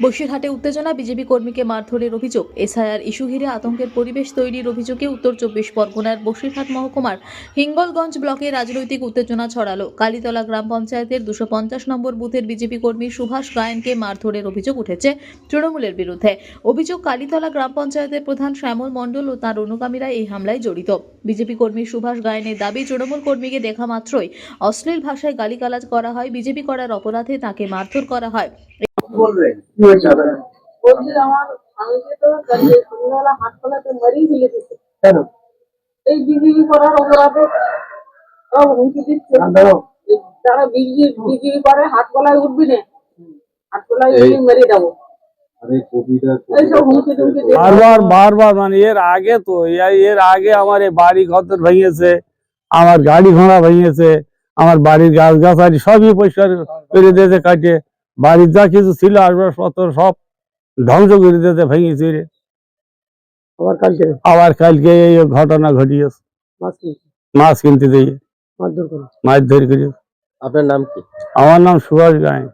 বসিরহাটে উত্তেজনা বিজেপি কর্মীকে মারধরের অভিযোগ। এসআইআর ইস্যু ঘিরে আতঙ্কের পরিবেশ তৈরির অভিযোগে উত্তর চব্বিশ পরগনার বসিরহাট মহকুমার হিঙ্গলগঞ্জ ব্লকে রাজনৈতিক উত্তেজনা ছড়ালো। কালীতলা গ্রাম পঞ্চায়েতের দুশো পঞ্চাশ নম্বর বুথের বিজেপি কর্মী সুভাষ গায়েনকে মারধরের অভিযোগ উঠেছে তৃণমূলের বিরুদ্ধে। অভিযোগ কালীতলা গ্রাম পঞ্চায়েতের প্রধান শ্যামল মণ্ডল ও তার অনুগামীরা এই হামলায় জড়িত। বিজেপি কর্মী সুভাষ গায়েনের দাবি, তৃণমূল কর্মীকে দেখা মাত্রই অশ্লীল ভাষায় গালিগালাজ করা হয়, বিজেপি করার অপরাধে তাকে মারধর করা হয়। বলবেন? বলছি। আমার স্বামীকে তো কালকে সন্ধ্যাবেলা হাট মারিয়ে ফেলে দিচ্ছে কেন? এই বিজেপি করার অপরাধে সব হুমকি দিচ্ছে। আন্দোলন বিজেপি বিজেপি করে হাট কলায় উঠবি না। হাট কলায় মেরে যাব আরে কবিতা এইসব হুমকি টুমকি দিয়ে বারবার বারবার মানে এর আগে তো এর আগে আমার এই বাড়ি ঘর ভেঙেছে আমার গাড়ি ঘোড়া ভেঙেছে আমার বাড়ির গাছ গাছালি সবই পরিষ্কার করে দিয়েছে কাটে। বাড়ির যা কিছু ছিল আসবাবপত্র সব ধ্বংস করে দিতে ভেঙে রে আবার কালকে? আবার কালকে এই ঘটনা ঘটিয়েছে। মাছ মাছ কিনতে দিয়ে মারধর করে। মাছ ধরে করে। আপনার নাম কি? আমার নাম সুভাষ গায়ে